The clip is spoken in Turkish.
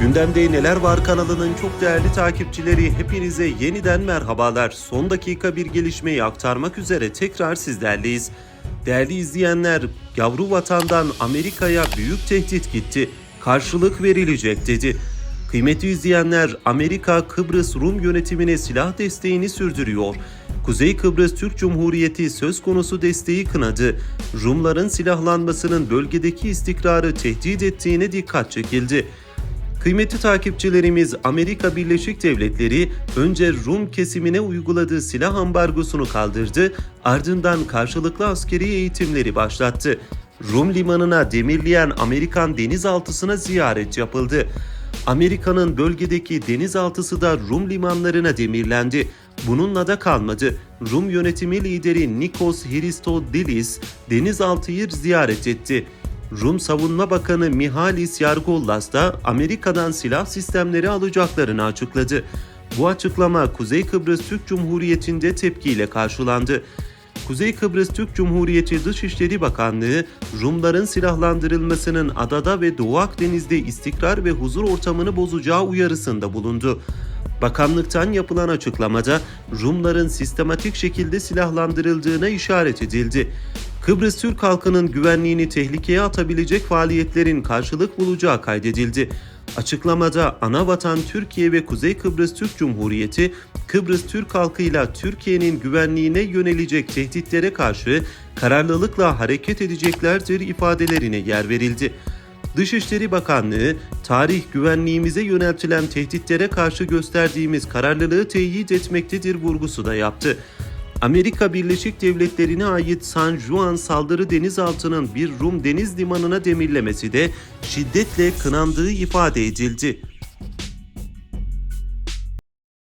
Gündemde Neler Var kanalının çok değerli takipçileri hepinize yeniden merhabalar. Son dakika bir gelişmeyi aktarmak üzere tekrar sizlerleyiz. Değerli izleyenler, yavru vatandan Amerika'ya büyük tehdit gitti. Karşılık verilecek dedi. Kıymetli izleyenler, Amerika Kıbrıs Rum yönetimine silah desteğini sürdürüyor. Kuzey Kıbrıs Türk Cumhuriyeti söz konusu desteği kınadı. Rumların silahlanmasının bölgedeki istikrarı tehdit ettiğine dikkat çekildi. Kıymetli takipçilerimiz Amerika Birleşik Devletleri önce Rum kesimine uyguladığı silah ambargosunu kaldırdı, ardından karşılıklı askeri eğitimleri başlattı. Rum limanına demirleyen Amerikan denizaltısına ziyaret yapıldı. Amerika'nın bölgedeki denizaltısı da Rum limanlarına demirlendi. Bununla da kalmadı. Rum yönetimi lideri Nikos Christodoulos denizaltıyı ziyaret etti. Rum Savunma Bakanı Mihalis Yargollas da Amerika'dan silah sistemleri alacaklarını açıkladı. Bu açıklama Kuzey Kıbrıs Türk Cumhuriyeti'nde tepkiyle karşılandı. Kuzey Kıbrıs Türk Cumhuriyeti Dışişleri Bakanlığı, Rumların silahlandırılmasının adada ve Doğu Akdeniz'de istikrar ve huzur ortamını bozacağı uyarısında bulundu. Bakanlıktan yapılan açıklamada Rumların sistematik şekilde silahlandırıldığına işaret edildi. Kıbrıs Türk halkının güvenliğini tehlikeye atabilecek faaliyetlerin karşılık bulacağı kaydedildi. Açıklamada ana vatan Türkiye ve Kuzey Kıbrıs Türk Cumhuriyeti, Kıbrıs Türk halkıyla Türkiye'nin güvenliğine yönelecek tehditlere karşı kararlılıkla hareket edeceklerdir ifadelerine yer verildi. Dışişleri Bakanlığı, tarih güvenliğimize yöneltilen tehditlere karşı gösterdiğimiz kararlılığı teyit etmektedir vurgusu da yaptı. Amerika Birleşik Devletleri'ne ait San Juan saldırı denizaltının bir Rum deniz limanına demirlemesi de şiddetle kınandığı ifade edildi.